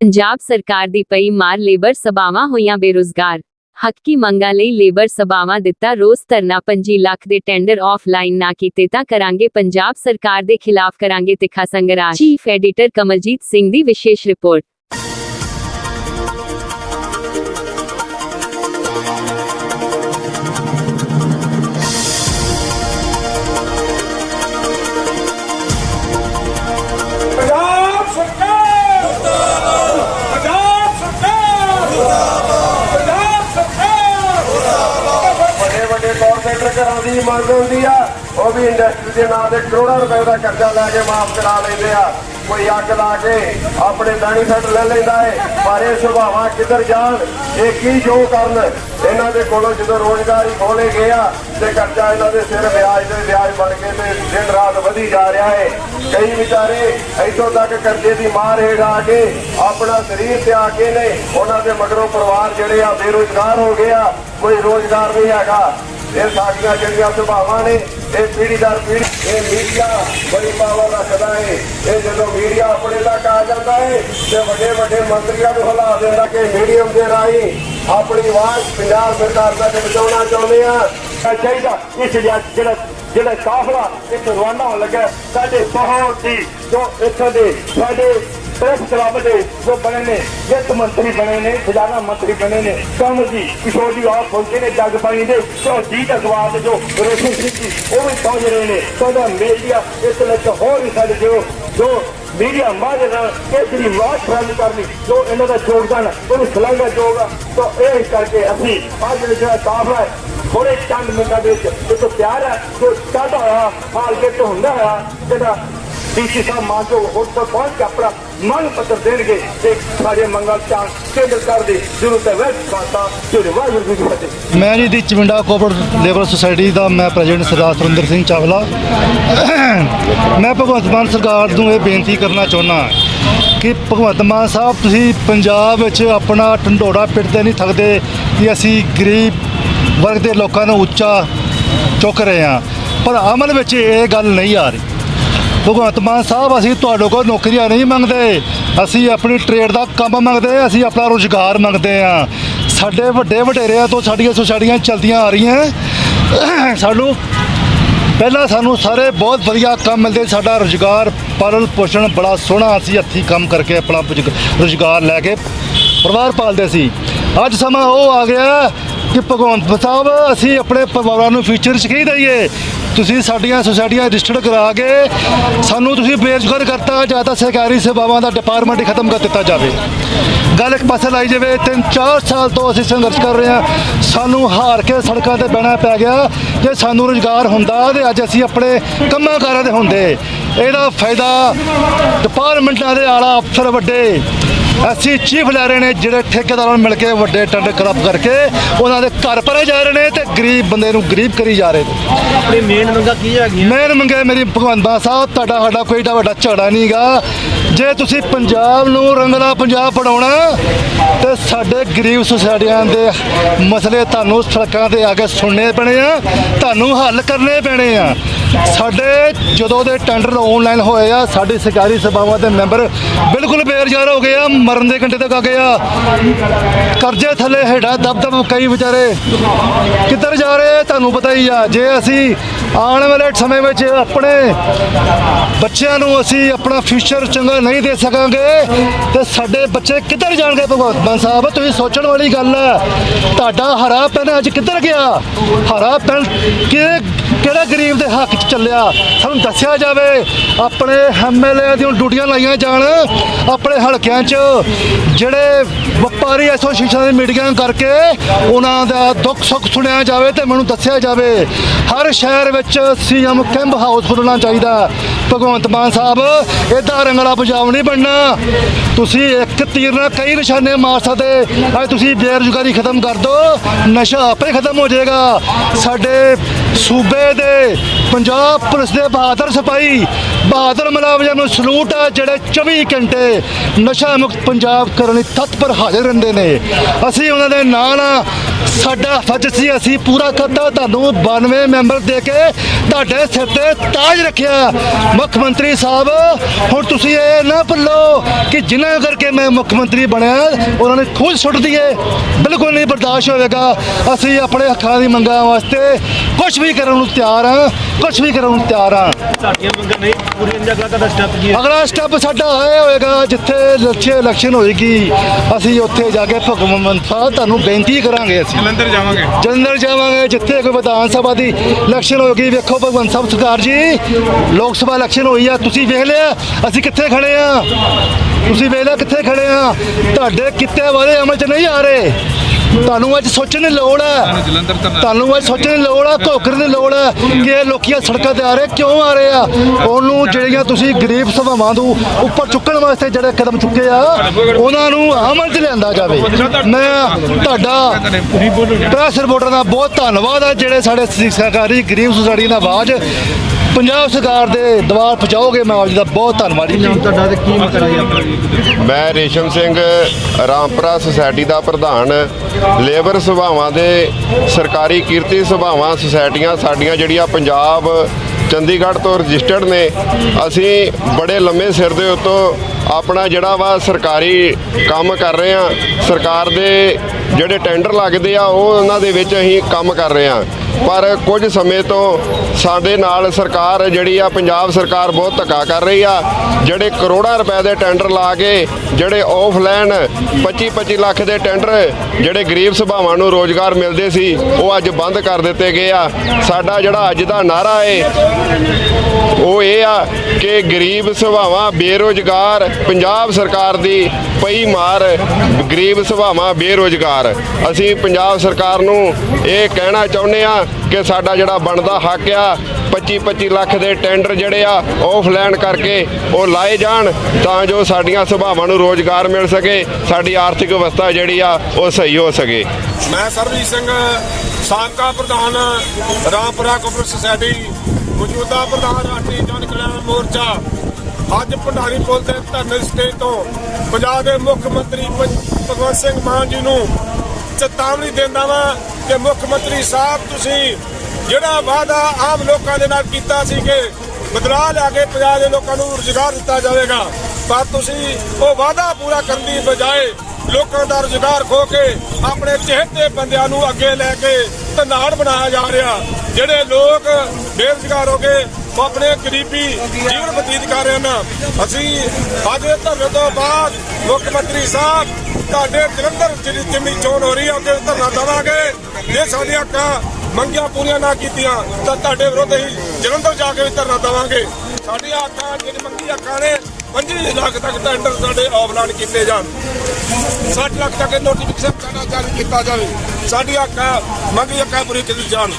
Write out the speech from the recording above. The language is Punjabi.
ਪੰਜਾਬ ਸਰਕਾਰ ਦੀ ਪਈ ਮਾਰ ਲੇਬਰ ਸਭਾਵਾਂ ਹੋਈਆਂ ਬੇਰੁਜ਼ਗਾਰ। ਹੱਕੀ ਮੰਗਾਂ ਲਈ ਲੇਬਰ ਸਭਾਵਾਂ ਦਿੱਤਾ ਰੋਸ ਧਰਨਾ 25 ਲੱਖ ਦੇ ਟੈਂਡਰ ਆਫਲਾਈਨ ਨਾ ਕੀਤੇ ਤਾਂ ਕਰਾਂਗੇ ਪੰਜਾਬ ਸਰਕਾਰ ਦੇ ਖਿਲਾਫ ਕਰਾਂਗੇ ਤਿੱਖਾ ਸੰਘਰਸ਼। ਚੀਫ ਐਡੀਟਰ ਕਮਲਜੀਤ ਸਿੰਘ ਦੀ ਵਿਸ਼ੇਸ਼ ਰਿਪੋਰਟ। ਕਾਰਪੋਰੇਟਰ ਦੀ ਮੰਗ ਹੁੰਦੀ ਆ, ਉਹ ਵੀ ਇੰਡਸਟਰੀ ਦੇ ਨਾਂ ਤੇ ਕਰੋੜਾਂ ਰੁਪਏ ਦਾ ਕਰਜ਼ਾ ਲੈ ਕੇ ਮਾਫ ਕਰਾ ਲੈਂਦੇ ਆ। ਕੋਈ ਅੱਗ ਲਾ ਕੇ ਆਪਣੇ ਬੈਨੀਫਿਟ ਲੈ ਲੈਂਦਾ ਹੈ ਪਰ ਇਹ ਸੁਭਾਵਾਂ ਕਿੱਧਰ ਜਾਣ, ਇਹ ਕੀ ਜੋ ਕਰਨ, ਇਹਨਾਂ ਦੇ ਕੋਲੋਂ ਜਦੋਂ ਰੋਜ਼ਗਾਰ ਖੋਲੇ ਗਏ ਤੇ ਕਰਜ਼ਾ ਇਹਨਾਂ ਦੇ ਸਿਰ ਵਿਆਜ ਦੇ ਵਿਆਜ ਬਣ ਕੇ ਤੇ ਦਿਨ ਰਾਤ ਵਧੀ ਜਾ ਰਿਹਾ ਹੈ ਕਈ ਵਿਚਾਰੇ ਇੱਥੋਂ ਤੱਕ ਕਰਜ਼ੇ ਦੀ ਮਾਰ ਹੇਠ ਆ ਕੇ ਆਪਣਾ ਸਰੀਰ ਤੇ ਆ ਕੇ ਨੇ, ਉਹਨਾਂ ਦੇ ਮਗਰੋਂ ਪਰਿਵਾਰ ਜਿਹੜੇ ਆ ਬੇਰੁਜ਼ਗਾਰ ਹੋ ਗਏ ਆ, ਕੋਈ ਰੋਜ਼ਗਾਰ ਨਹੀਂ ਹੈਗਾ। ਇਹ ਸਾਡੀਆਂ ਜਿਹੜੀਆਂ ਸੁਭਾਵਾਂ ਨੇ, ਇਹ ਪੀੜ੍ਹੀ ਦਰ ਪੀੜ੍ਹੀ, ਇਹ ਮੀਡੀਆ ਬੜੀ ਪਾਵਰ ਰੱਖਦਾ ਹੈ ਇਹ ਜਦੋਂ ਮੀਡੀਆ ਆਪਣੇ ਤੱਕ ਆ ਜਾਂਦਾ ਹੈ ਤੇ ਵੱਡੇ ਵੱਡੇ ਮੰਤਰੀਆਂ ਨੂੰ ਹਲਾ ਦਿੰਦਾ ਕਿ ਮੀਡੀਅਮ ਦੇ ਰਾਹੀਂ ਆਪਣੀ ਆਵਾਜ਼ ਪੰਜਾਬ ਸਰਕਾਰ ਤੱਕ ਪਹੁੰਚਾਉਣਾ ਚਾਹੁੰਦੇ ਆ। ਚਾਹੀਦਾ ਇਸ ਜਿਹੜਾ ਜਿਹੜਾ ਕਾਫਲਾ ਇੱਕ ਰਵਾਨਾ ਹੋਣ ਲੱਗਾ ਸਾਡੇ ਬਹੁਤ ਹੀ ਜੋ ਇੱਥੋਂ ਦੇ ਸਾਡੇ ਪ੍ਰੈਸ ਕਲੱਬ ਦੇ ਜੋ ਬਣੇ ਨੇ ਵਿੱਤ ਮੰਤਰੀ ਬਣੇ ਨੇ ਖਜ਼ਾਨਾ ਮੰਤਰੀ ਬਣੇ ਨੇ ਜੀ ਕਿਸ਼ੋਰ ਜੀ ਆਪ ਪਹੁੰਚੇ ਨੇ ਜਗ ਪਾਣੀ ਦੇ ਜੋ ਅਖਬਾਰ ਦੇ ਜੋ ਰੋਸ਼ਨ ਸਿੰਘ ਜੀ ਉਹ ਵੀ ਪਹੁੰਚ ਰਹੇ ਨੇ। ਤੁਹਾਡਾ ਮੀਡੀਆ ਇਸ ਲਈ ਹੋਰ ਵੀ ਸਾਡੇ ਜੋ ਜੋ ਮੀਡੀਆ ਮਾਝੇ ਨਾਲ ਇਹ ਜਿਹੜੀ ਆਵਾਜ਼ ਕਰਨੀ ਜੋ ਇਹਨਾਂ ਦਾ ਯੋਗਦਾਨ ਹੈ, ਉਹਨੂੰ ਸਲਾਘਾ ਜੋਗਾ ਤਾਂ ਇਹ ਕਰਕੇ ਅਸੀਂ ਅੱਜ ਜਿਹੜਾ ਕਾਫਲਾ ਹੈ ਥੋੜੇ ਚੰਦ ਮਿੰਟਾਂ ਦੇ ਵਿੱਚ ਇੱਕ ਪਿਆਰ ਹੈ ਜੋ ਚਾਹਦਾ ਹੋਇਆ ਹਾਲ ਕੇ ਹੁੰਦਾ ਹੋਇਆ ਜਿਹੜਾ ਡੀਸੀ ਸਾਹਿਬ ਮਾਂ ਜੋ ਹੁਣ ਪਹੁੰਚ ਕੇ ਆਪਣਾ ਮੰਗ ਪੱਤਰ ਦੇਣਗੇ ਤੇ ਸਾਡੇ ਮੰਗਲ ਚਾਂ ਕੇਂਦਰ ਕਰ ਦੀ ਜ਼ਰੂਰਤ ਹੈ। ਵੈਸ ਬਾਤਾਂ ਜਿਹੜੇ ਵਾਹਿਗੁਰੂ ਜੀ ਫਤਿਹ। ਮੈਂ ਜੀ the Chawinda cooperative labour society ਦਾ ਮੈਂ ਪ੍ਰੈਜ਼ੀਡੈਂਟ ਸਰਦਾਰ ਸੁਰਿੰਦਰ ਸਿੰਘ ਚਾਵਲਾ। ਮੈਂ ਭਗਵੰਤ ਮਾਨ ਸਰਕਾਰ ਨੂੰ ਇਹ ਬੇਨਤੀ ਕਰਨਾ ਚਾਹੁੰਦਾ ਕਿ ਭਗਵੰਤ ਮਾਨ ਸਾਹਿਬ, ਤੁਸੀਂ ਪੰਜਾਬ ਵਿੱਚ ਆਪਣਾ ਢੰਡੋੜਾ ਪਿੱਟਦੇ ਨਹੀਂ ਥੱਕਦੇ ਕਿ ਅਸੀਂ ਗਰੀਬ ਵਰਗ ਦੇ ਲੋਕਾਂ ਨੂੰ ਉੱਚਾ ਚੁੱਕ ਰਹੇ ਹਾਂ। ਪਰ ਅਮਲ ਵਿੱਚ ਇਹ ਗੱਲ ਨਹੀਂ ਆ ਰਹੀ। ਭਗਵੰਤ ਮਾਨ ਸਾਹਿਬ, ਅਸੀਂ ਤੁਹਾਡੇ ਕੋਲ ਨੌਕਰੀਆਂ ਨਹੀਂ ਮੰਗਦੇ। ਅਸੀਂ ਆਪਣੀ ਟ੍ਰੇਡ ਦਾ ਕੰਮ ਮੰਗਦੇ ਅਸੀਂ ਆਪਣਾ ਰੋਜ਼ਗਾਰ ਮੰਗਦੇ ਆ ਸਾਡੇ ਵੱਡੇ ਵਡੇਰਿਆਂ ਤੋਂ ਸਾਡੀਆਂ ਸੁਸਾਇਟੀਆਂ ਚਲਦੀਆਂ ਆ ਰਹੀਆਂ। ਸਾਨੂੰ ਪਹਿਲਾਂ ਸਾਨੂੰ ਸਾਰੇ ਬਹੁਤ ਵਧੀਆ ਕੰਮ ਮਿਲਦੇ। ਸਾਡਾ ਰੋਜ਼ਗਾਰ, ਪਾਲਣ ਪੋਸ਼ਣ ਬੜਾ ਸੋਹਣਾ। ਅਸੀਂ ਹੱਥੀਂ ਕੰਮ ਕਰਕੇ ਆਪਣਾ ਪੁਜ- ਰੋਜ਼ਗਾਰ ਲੈ ਕੇ ਪਰਿਵਾਰ ਪਾਲਦੇ ਸੀ। ਅੱਜ ਸਮਾਂ ਉਹ ਆ ਗਿਆ ਕਿ ਭਗਵੰਤ ਸਾਹਿਬ, ਅਸੀਂ ਆਪਣੇ ਪਰਿਵਾਰਾਂ ਨੂੰ ਫਿਊਚਰ 'ਚ ਕੀ ਦਈਏ? ਤੁਸੀਂ ਸਾਡੀਆਂ ਸੁਸਾਇਟੀਆਂ ਰਜਿਸਟਰਡ ਕਰਾ ਕੇ ਸਾਨੂੰ ਤੁਸੀਂ ਬੇਰੁਜ਼ਗਾਰ ਕਰਤਾ, ਜਾਂ ਤਾਂ ਸਰਕਾਰੀ ਸੇਵਾਵਾਂ ਦਾ ਡਿਪਾਰਟਮੈਂਟ ਖਤਮ ਕਰ ਦਿੱਤਾ ਜਾਵੇ। ਗੱਲ ਇੱਕ ਪਾਸੇ ਲਾਈ ਜਾਵੇ ਤਿੰਨ ਚਾਰ ਸਾਲ ਤੋਂ ਅਸੀਂ ਸੰਘਰਸ਼ ਕਰ ਰਹੇ ਹਾਂ। ਸਾਨੂੰ ਹਾਰ ਕੇ ਸੜਕਾਂ ਤੇ ਬਹਿਣਾ ਪੈ ਗਿਆ। ਜੇ ਸਾਨੂੰ ਰੁਜ਼ਗਾਰ ਹੁੰਦਾ ਤੇ ਅੱਜ ਅਸੀਂ ਆਪਣੇ ਕੰਮਾਂ ਕਾਰਾਂ ਦੇ ਹੁੰਦੇ। ਇਹਦਾ ਫਾਇਦਾ ਡਿਪਾਰਟਮੈਂਟਾਂ ਦੇ ਆਲਾ ਅਫਸਰ ਵੱਡੇ ਅਸੀਂ ਚੀਫ ਲੈ ਰਹੇ ਨੇ ਜਿਹੜੇ ਠੇਕੇਦਾਰਾਂ ਨਾਲ ਮਿਲ ਕੇ ਵੱਡੇ ਟੰਡ ਕਰਪ ਕਰਕੇ ਉਹਨਾਂ ਦੇ ਘਰ ਭਰੇ ਜਾ ਰਹੇ ਨੇ ਤੇ ਗਰੀਬ ਬੰਦੇ ਨੂੰ ਗਰੀਬ ਕਰੀ ਜਾ ਰਹੇ ਨੇ। ਆਪਣੀ ਮੇਨ ਮੰਗਾ ਕੀ ਹੈਗੀਆਂ? ਮੈਂ ਮੰਗੇ ਮੇਰੀ ਭਗਵੰਤ ਮਾਨ ਸਾਹਿਬ ਤੁਹਾਡਾ ਸਾਡਾ ਕੋਈ ਏਡਾ ਵੱਡਾ ਝਗੜਾ ਨਹੀਂਗਾ ਜੇ ਤੁਸੀਂ ਪੰਜਾਬ ਨੂੰ ਰੰਗਲਾ ਪੰਜਾਬ ਬਣਾਉਣਾ ਤੇ ਸਾਡੇ ਗਰੀਬ ਸੁਸਾਇਟੀਆਂ ਦੇ ਮਸਲੇ ਤੁਹਾਨੂੰ ਸੜਕਾਂ ਤੇ ਆ ਕੇ ਸੁਣਨੇ ਪੈਣੇ ਆ, ਤੁਹਾਨੂੰ ਹੱਲ ਕਰਨੇ ਪੈਣੇ ਆ। ਸਾਡੇ ਜਦੋਂ ਦੇ ਟੈਂਡਰ ਆਨਲਾਈਨ ਹੋਏ ਆ, ਸਾਡੀ ਸਰਕਾਰੀ ਸਭਾਵਾਂ ਦੇ ਮੈਂਬਰ ਬਿਲਕੁਲ ਬੇਰਜ਼ਾਰ ਹੋ ਗਏ ਆ, ਮਰਨ ਦੇ ਘੰਟੇ ਤੱਕ ਆ ਗਏ ਆ। ਕਰਜ਼ੇ ਥੱਲੇ ਹੇਠਾਂ ਦਬ ਦਬ ਕਈ ਵਿਚਾਰੇ ਕਿੱਧਰ ਜਾ ਰਹੇ ਤੁਹਾਨੂੰ ਪਤਾ ਹੀ ਆ। ਜੇ ਅਸੀਂ ਆਉਣ ਵਾਲੇ ਸਮੇਂ ਵਿੱਚ ਆਪਣੇ ਬੱਚਿਆਂ ਨੂੰ ਅਸੀਂ ਆਪਣਾ ਫਿਊਚਰ ਚੰਗਾ ਨਹੀਂ ਦੇ ਸਕਾਂਗੇ ਤੇ ਸਾਡੇ ਬੱਚੇ ਕਿੱਧਰ ਜਾਣਗੇ ਭਗਵੰਤ ਮਾਨ ਸਾਹਿਬ? ਤੁਸੀਂ ਸੋਚਣ ਵਾਲੀ ਗੱਲ ਹੈ, ਤੁਹਾਡਾ ਹਰਾ ਪੈਨ ਅੱਜ ਕਿੱਧਰ ਗਿਆ? ਹਰਾ ਪੈਨ ਕਿ, ਕਿਹੜਾ ਗਰੀਬ ਦੇ ਹੱਕ 'ਚ ਚੱਲਿਆ? ਸਾਨੂੰ ਦੱਸਿਆ ਜਾਵੇ, ਆਪਣੇ ਐਮਐਲਏ ਦੀਆਂ ਡਿਊਟੀਆਂ ਲਾਈਆਂ ਜਾਣ, ਆਪਣੇ ਹਲਕਿਆਂ 'ਚ ਜਿਹੜੇ ਵਪਾਰੀ ਐਸੋਸੀਏਸ਼ਨ ਦੀ ਮੀਟਿੰਗਾਂ ਕਰਕੇ ਉਹਨਾਂ ਦਾ ਦੁੱਖ ਸੁੱਖ ਸੁਣਿਆ ਜਾਵੇ ਤੇ ਮੈਨੂੰ ਦੱਸਿਆ ਜਾਵੇ, ਹਰ ਸ਼ਹਿਰ ਵਿੱਚ ਸੀਐਮ ਕੈਂਪ ਹਾਊਸ ਖੁੱਲਣਾ ਚਾਹੀਦਾ। ਭਗਵੰਤ ਮਾਨ ਸਾਹਿਬ ਇਦਾਂ ਰੰਗਲਾ ਪੰਜਾਬ ਨਹੀਂ ਬਣਨਾ। ਤੁਸੀਂ ਇੱਕ ਤੀਰ ਨਾਲ ਕਈ ਨਿਸ਼ਾਨੇ ਮਾਰ ਸਕਦੇ। ਅੱਜ ਤੁਸੀਂ ਬੇਰੁਜ਼ਗਾਰੀ ਖਤਮ ਕਰ ਦਿਓ ਨਸ਼ਾ ਆਪੇ ਖਤਮ ਹੋ ਜਾਏਗਾ। ਸਾਡੇ ਸੂਬੇ ਦੇ ਪੰਜਾਬ ਪੁਲਿਸ ਦੇ ਬਹਾਦਰ ਸਿਪਾਹੀ ਬਹਾਦਰ ਮੁਲਾਜ਼ਮਾਂ ਨੂੰ ਸਲੂਟ ਆ, ਜਿਹੜੇ 24 ਘੰਟੇ ਨਸ਼ਾ ਮੁਕਤ ਪੰਜਾਬ ਕਰਨ ਲਈ ਤਤਪਰ ਹਾਜ਼ਰ ਰਹਿੰਦੇ ਨੇ। ਅਸੀਂ ਉਹਨਾਂ ਦੇ ਨਾਲ ਆ। ਸਾਡਾ ਫਰਜ਼ ਸੀ, ਅਸੀਂ ਪੂਰਾ ਕਰਤਾ। ਤੁਹਾਨੂੰ 92 ਮੈਂਬਰ ਦੇ ਕੇ ਤੁਹਾਡੇ ਸਿਰ ਤੇ ਤਾਜ ਰੱਖਿਆ। ਮੁੱਖ ਮੰਤਰੀ ਸਾਹਿਬ, ਹੁਣ ਤੁਸੀਂ ਇਹ ਨਾ ਭੁੱਲੋ ਕਿ ਜਿਨ੍ਹਾਂ ਕਰਕੇ ਮੈਂ ਮੁੱਖ ਮੰਤਰੀ ਬਣਿਆ, ਉਹਨਾਂ ਨੇ ਖੁਦ ਸੁੱਟ ਦਈਏ ਬਿਲਕੁਲ ਨਹੀਂ ਬਰਦਾਸ਼ਤ ਹੋਵੇਗਾ। ਅਸੀਂ ਆਪਣੇ ਹੱਕਾਂ ਦੀ ਮੰਗਾਂ ਵਾਸਤੇ ਕੁਝ ਵੀ ਕਰਨ ਨੂੰ ਤਿਆਰ ਹਾਂ ਕੁਝ ਵੀ ਕਰਨ ਨੂੰ ਤਿਆਰ ਹਾਂ ਸਾਡੀਆਂ ਮੰਗਾਂ ਨਹੀਂ। ਪੂਰੀਆਂ ਜਗ੍ਹਾ ਦਾ ਸਟੈਪ ਕੀ ਹੈ ਅਗਲਾ ਸਟੈਪ ਸਾਡਾ ਇਹ ਹੋਏਗਾ ਜਿੱਥੇ ਲੱਛੇ ਇਲੈਕਸ਼ਨ ਹੋਏਗੀ ਅਸੀਂ ਉੱਥੇ ਜਾ ਕੇ ਭਗਵੰਤ ਸਾਹਿਬ ਤੁਹਾਨੂੰ ਬੇਨਤੀ ਕਰਾਂਗੇ ਅਸੀਂ। ਜਲੰਧਰ ਜਾਵਾਂਗੇ। ਜਲੰਧਰ ਜਾਵਾਂਗੇ ਜਿੱਥੇ ਕੋਈ ਵਿਧਾਨ ਸਭਾ ਦੀ ਇਲੈਕਸ਼ਨ ਹੋਏਗੀ। ਵੇਖੋ ਭਗਵੰਤ ਸਾਹਿਬ ਸਰਕਾਰ ਜੀ ਲੋਕ ਸਭਾ ਇਲੈਕਸ਼ਨ ਹੋਈ ਆ ਤੁਸੀਂ ਵੇਖ ਲਿਆ ਅਸੀਂ ਕਿੱਥੇ ਖੜੇ ਆ? ਤੁਸੀਂ ਵੇਖ ਲਿਆ ਕਿੱਥੇ ਖੜੇ ਆ? ਤੁਹਾਡੇ ਕਿੱਤੇ ਵਾਲੇ ਅਮਲ 'ਚ ਨਹੀਂ ਆ ਰਹੇ। ਤੁਹਾਨੂੰ ਅੱਜ ਸੋਚਣ ਦੀ ਲੋੜ ਹੈ ਤੁਹਾਨੂੰ ਅੱਜ ਸੋਚਣ ਦੀ ਲੋੜ ਹੈ ਘੋਕਰ ਦੀ ਲੋੜ ਹੈ ਕਿ ਇਹ ਲੋਕੀ ਇਹ ਸੜਕਾਂ ਤੇ ਆ ਰਹੇ ਕਿਉਂ ਆ ਰਹੇ ਆ? ਉਹਨੂੰ ਜਿਹੜੀਆਂ ਤੁਸੀਂ ਗਰੀਬ ਸਭਾਵਾਂ ਨੂੰ ਉੱਪਰ ਚੁੱਕਣ ਵਾਸਤੇ ਜਿਹੜੇ ਕਦਮ ਚੁੱਕੇ ਆ ਉਹਨਾਂ ਨੂੰ ਅਮਲ 'ਚ ਲਿਆਂਦਾ ਜਾਵੇ। ਮੈਂ ਤੁਹਾਡਾ ਪ੍ਰੈਸ ਰਿਪੋਰਟਰ ਦਾ ਬਹੁਤ ਧੰਨਵਾਦ ਹੈ ਜਿਹੜੇ ਸਾਡੇ ਸ- ਸਰਕਾਰੀ ਗਰੀਬ ਸੁਸਾਇਟੀ ਦਾ ਆਵਾਜ਼ ਪੰਜਾਬ ਸਰਕਾਰ ਦੇ ਦਵਾਰ ਪਹੁੰਚਾਓਗੇ ਮੈਂ ਆਵਾਜ਼ ਦਾ ਬਹੁਤ ਧੰਨਵਾਦੀ ਜੀ ਤੁਹਾਡਾ ਤੇ ਕੀ ਮਕਸਦ ਹੈ ਆਪਣਾ ਮੈਂ ਰੇਸ਼ਮ ਸਿੰਘ ਰਾਮਪੁਰਾ ਸੁਸਾਇਟੀ ਦਾ ਪ੍ਰਧਾਨ। ਲੇਬਰ ਸਭਾਵਾਂ ਦੇ ਸਰਕਾਰੀ ਕੀਰਤੀ ਸਭਾਵਾਂ ਸੁਸਾਇਟੀਆਂ ਸਾਡੀਆਂ ਜਿਹੜੀਆਂ ਪੰਜਾਬ ਚੰਡੀਗੜ੍ਹ ਤੋਂ ਰਜਿਸਟਰਡ ਨੇ ਅਸੀਂ ਬੜੇ ਲੰਮੇ ਸਿਰ ਦੇ ਉੱਤੋਂ ਆਪਣਾ ਜਿਹੜਾ ਵਾ ਸਰਕਾਰੀ ਕੰਮ ਕਰ ਰਹੇ ਆ ਸਰਕਾਰ ਦੇ ਜਿਹੜੇ ਟੈਂਡਰ ਲੱਗਦੇ ਆ, ਉਹ ਉਹਨਾਂ ਦੇ ਵਿੱਚ ਅਸੀਂ ਕੰਮ ਕਰ ਰਹੇ ਆ। ਪਰ ਕੁਝ ਸਮੇਂ ਤੋਂ ਸਾਡੇ ਨਾਲ ਸਰਕਾਰ ਜਿਹੜੀ ਆ, ਪੰਜਾਬ ਸਰਕਾਰ ਬਹੁਤ ਧੱਕਾ ਕਰ ਰਹੀ ਆ। ਜਿਹੜੇ ਕਰੋੜਾਂ ਰੁਪਏ ਦੇ ਟੈਂਡਰ ਲਾ ਕੇ, ਜਿਹੜੇ ਆਫਲਾਈਨ 25 25 ਲੱਖ ਦੇ ਟੈਂਡਰ, ਜਿਹੜੇ ਗਰੀਬ ਸਭਾਵਾਂ ਨੂੰ ਰੋਜ਼ਗਾਰ ਮਿਲਦੇ ਸੀ, ਉਹ ਅੱਜ ਬੰਦ ਕਰ ਦਿੱਤੇ ਗਏ ਆ। ਸਾਡਾ ਜਿਹੜਾ ਅੱਜ ਦਾ ਨਾਰਾ ਏ, ਉਹ ਇਹ ਆ ਕਿ ਗਰੀਬ ਸਭਾਵਾਂ ਬੇਰੋਜ਼ਗਾਰ, ਪੰਜਾਬ ਸਰਕਾਰ ਦੀ ਪਈ ਮਾਰ ਗਰੀਬ ਸਭਾਵਾਂ ਬੇਰੋਜ਼ਗਾਰ। ਅਸੀਂ ਪੰਜਾਬ ਸਰਕਾਰ ਨੂੰ ਇਹ ਕਹਿਣਾ ਚਾਹੁੰਦੇ ਆ ਕਿ ਸਾਡਾ ਜਿਹੜਾ ਬਣਦਾ ਹੱਕ ਆ 25 25 ਲੱਖ ਦੇ ਟੈਂਡਰ ਜਿਹੜੇ ਆ, ਆਫਲਾਈਨ ਕਰਕੇ ਉਹ ਲਾਏ ਜਾਣ ਤਾਂ ਜੋ ਸਾਡੀਆਂ ਸਭਾਵਾਂ ਨੂੰ ਰੋਜ਼ਗਾਰ ਮਿਲ ਸਕੇ, ਸਾਡੀ ਆਰਥਿਕ ਅਵਸਥਾ ਜਿਹੜੀ ਆ, ਉਹ ਸਹੀ ਹੋ ਸਕੇ। ਮੈਂ ਸਰਬਜੀਤ ਸਿੰਘ, ਸਾਬਕਾ ਪ੍ਰਧਾਨ ਰਾਮਪੁਰਾ ਕੋਪਰ ਸੁਸਾਇਟੀ, ਮੌਜੂਦਾ ਪ੍ਰਧਾਨ ਰਾਸ਼ਟਰੀ ਜਨ ਕਲਿਆਣ ਮੋਰਚਾ। ਅੱਜ ਭੰਡਾਰੀ ਪੁਲ ਤੇ ਧਰਨੇ ਸਟੇਜ ਤੋਂ ਪੰਜਾਬ ਦੇ ਮੁੱਖ ਮੰਤਰੀ ਭਗਵੰਤ ਸਿੰਘ ਮਾਨ ਜੀ ਨੂੰ ਚੇਤਾਵਨੀ ਦਿੰਦਾ ਵਾਂ ਕਿ ਮੁੱਖ ਮੰਤਰੀ ਸਾਹਿਬ ਤੁਸੀਂ ਜਿਹੜਾ ਵਾਅਦਾ ਆਮ ਲੋਕਾਂ ਦੇ ਨਾਲ ਕੀਤਾ ਸੀ ਕਿ ਬਦਲਾਅ ਲਿਆ ਕੇ ਪੰਜਾਬ ਦੇ ਲੋਕਾਂ ਨੂੰ ਰੁਜ਼ਗਾਰ ਦਿੱਤਾ ਜਾਵੇਗਾ, ਪਰ ਤੁਸੀਂ ਉਹ ਵਾਅਦਾ ਪੂਰਾ ਕਰਨ ਦੀ ਬਜਾਏ ਲੋਕਾਂ ਦਾ ਰੁਜ਼ਗਾਰ ਖੋ ਕੇ ਆਪਣੇ ਚਿਹਤੇ ਬੰਦਿਆਂ ਨੂੰ ਅੱਗੇ ਲੈ ਕੇ ਧਨਾੜ ਬਣਾਇਆ ਜਾ ਰਿਹਾ, ਜਿਹੜੇ ਲੋਕ ਬੇਰੁਜ਼ਗਾਰ ਹੋ ਗਏ ਉਹ ਆਪਣੇ ਗਰੀਬੀ ਜੀਵਨ ਬਤੀਤ ਕਰ ਰਹੇ ਹਨ ਅਸੀਂ ਅੱਜ ਦੇ ਧਰਨੇ ਤੋਂ ਬਾਅਦ ਮੁੱਖ ਮੰਤਰੀ ਸਾਹਿਬ ਤੁਹਾਡੇ ਜਲੰਧਰ ਜਿਹੜੀ ਜਿੰਨੀ ਚੋਣ ਹੋ ਰਹੀ ਹੈ, ਉੱਥੇ ਧਰਨਾ ਦੇਵਾਂਗੇ। ਜੇ ਸਾਡੀਆਂ ਹੱਕਾਂ ਮੰਗੀਆਂ ਪੂਰੀਆਂ ਨਾ ਕੀਤੀਆਂ, ਤਾਂ ਤੁਹਾਡੇ ਵਿਰੁੱਧ ਹੀ ਜਲੰਧਰ ਜਾ ਕੇ ਵੀ ਧਰਨਾ ਦੇਵਾਂਗੇ। ਸਾਡੀਆਂ ਹੱਕਾਂ ਜਿਹੜੀ ਮੰਗੀ ਹੱਕਾਂ ਨੇ 25 ਲੱਖ ਤੱਕ ਟੈਂਡਰ ਸਾਡੇ ਆਫਲਾਈਨ ਕੀਤੇ ਜਾਣ। 60 ਲੱਖ ਤੱਕ ਨੋਟੀਫਿਕੇਸ਼ਨ ਕਰਨਾ ਜਾਰੀ ਕੀਤਾ ਜਾਵੇ। ਸਾਡੀ ਹੱਕਾਂ ਮੰਗੀ ਹੱਕਾਂ ਪੂਰੀ ਕੀਤੀ ਜਾਣ।